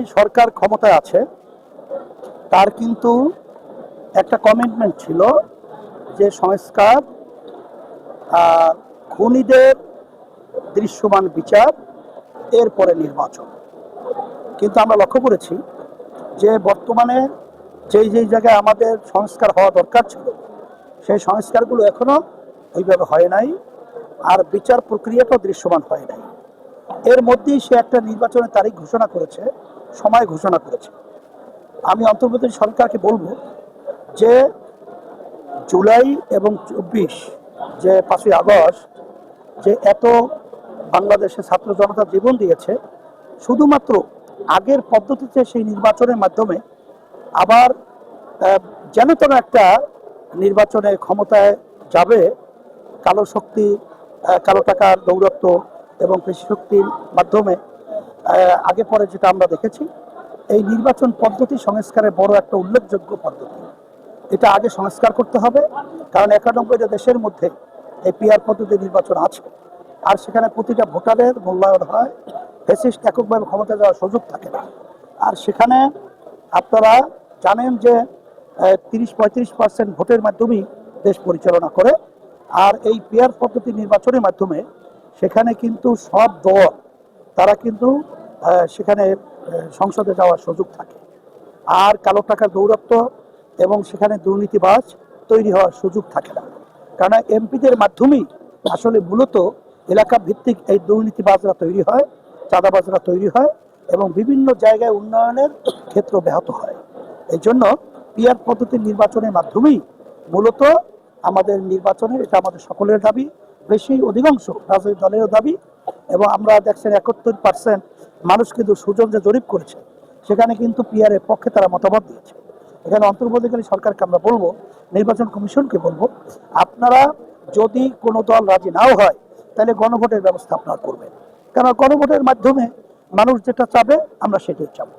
এই সরকার ক্ষমতায় আছে, তার কিন্তু একটা কমিটমেন্ট ছিল যে সংস্কার খুনিদের দৃশ্যমান বিচার, এরপরে নির্বাচন। কিন্তু আমরা লক্ষ্য করেছি যে বর্তমানে যেই যেই জায়গায় আমাদের সংস্কার হওয়া দরকার ছিল, সেই সংস্কারগুলো এখনও ওইভাবে হয় নাই, আর বিচার প্রক্রিয়াটাও দৃশ্যমান হয় নাই। এর মধ্যেই সে একটা নির্বাচনের তারিখ ঘোষণা করেছে সময় ঘোষণা করেছে। আমি অন্তর্বর্তী সরকারকে বলব যে জুলাই এবং চব্বিশ যে পাঁচই আগস্ট যে এত বাংলাদেশের ছাত্র জনতা জীবন দিয়েছে, শুধুমাত্র আগের পদ্ধতিতে সেই নির্বাচনের মাধ্যমে আবার যেন তেন একটা নির্বাচনে ক্ষমতায় যাবে, কালো শক্তি কালো টাকার দৌরত্ব এবং পেশি শক্তির মাধ্যমে আগে পরে যেটা আমরা দেখেছি, এই নির্বাচন পদ্ধতি সংস্কারের বড় একটা উল্লেখযোগ্য পদ্ধতি। এটা আগে সংস্কার করতে হবে, কারণ একানব্বইটা দেশের মধ্যে এই পিআর পদ্ধতি নির্বাচন আছে। আর সেখানে প্রতিটা ভোটারের মূল্যায়ন হয় ফেসিস্ট এককভাবে ক্ষমতা যাওয়ার সুযোগ থাকে না। আর সেখানে আপনারা জানেন যে তিরিশ পঁয়ত্রিশ পার্সেন্ট ভোটের মাধ্যমেই দেশ পরিচালনা করে, আর এই পিআর পদ্ধতি নির্বাচনের মাধ্যমে সেখানে কিন্তু সব দল তারা কিন্তু সেখানে সংসদে যাওয়ার সুযোগ থাকে। আর কালো টাকার দৌরত্ব এবং সেখানে দুর্নীতিবাজ তৈরি হওয়ার সুযোগ থাকে না। কারণ এমপিদের মাধ্যমেই আসলে মূলত এলাকা ভিত্তিক এই দুর্নীতিবাজরা তৈরি হয়, চাঁদাবাজরা তৈরি হয় এবং বিভিন্ন জায়গায় উন্নয়নের ক্ষেত্র ব্যাহত হয়। এই জন্য পিআর পদ্ধতির নির্বাচনের মাধ্যমেই মূলত আমাদের নির্বাচনের, এটা আমাদের সকলের দাবি, বেশি অধিকাংশ রাজনৈতিক দলেরও দাবি এবং আমরা দেখছেন একাত্তর পার্সেন্ট মানুষ কিন্তু সুযোগ যে জরিপ করেছে। সেখানে কিন্তু পিআর এর পক্ষে তারা মতামত দিয়েছে। এখানে অন্তর্বর্তীকালীন সরকারকে আমরা বলব, নির্বাচন কমিশনকে বলব, আপনারা যদি কোনো দল রাজি নাও হয়, তাহলে গণভোটের ব্যবস্থা আপনারা করবেন। কারণ গণভোটের মাধ্যমে মানুষ যেটা চাবে, আমরা সেটাই চাবো।